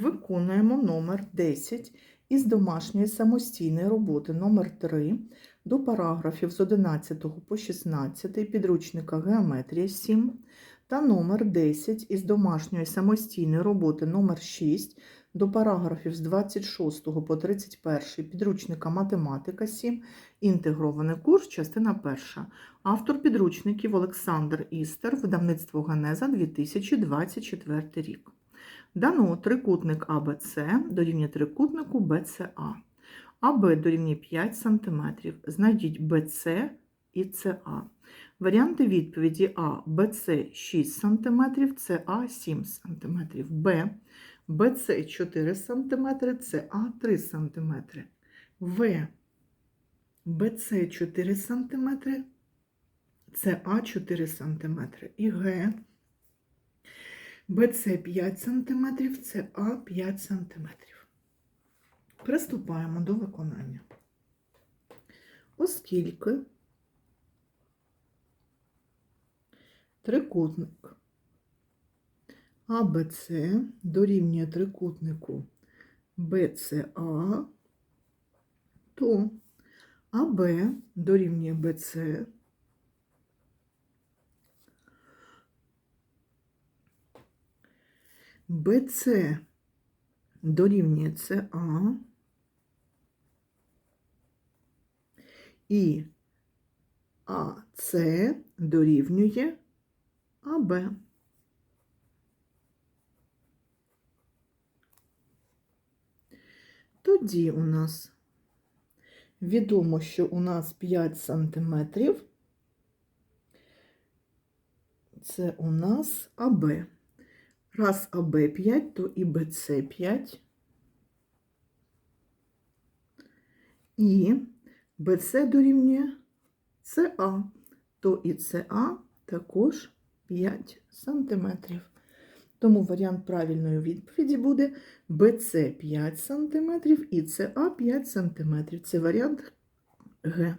Виконуємо номер 10 із домашньої самостійної роботи номер 3 до параграфів з 11 по 16 підручника Геометрія 7 та номер 10 із домашньої самостійної роботи номер 6 до параграфів з 26 по 31 підручника Математика 7, інтегрований курс, частина 1. Автор підручників Олександр Істер, видавництво Генеза 2024 рік. Дано трикутник АБЦ дорівнює трикутнику БЦА. АБ дорівнює 5 см. Знайдіть БЦ і СА. Варіанти відповіді А. БЦ 6 см, СА 7 см. Б. БЦ 4 см, СА 3 см. В. БЦ 4 см, СА 4 см. І Г. БЦ 5 см, СА 5 см. Приступаємо до виконання. Оскільки трикутник АБЦ дорівнює трикутнику БЦА, то АБ дорівнює БЦ БЦ дорівнює СА і АС дорівнює АБ. Тоді у нас відомо, що у нас 5 сантиметрів. Це у нас АБ. Раз АБ 5, то і БЦ 5. І БЦ дорівнює СА, то і СА також 5 сантиметрів. Тому варіант правильної відповіді буде БЦ 5 см і СА 5 см. Це варіант Г.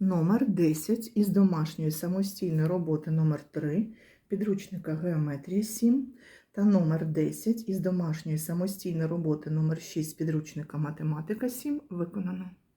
Номер 10 із домашньої самостійної роботи номер 3 підручника Геометрія 7 та номер 10 із домашньої самостійної роботи номер 6 підручника Математика 7 виконано.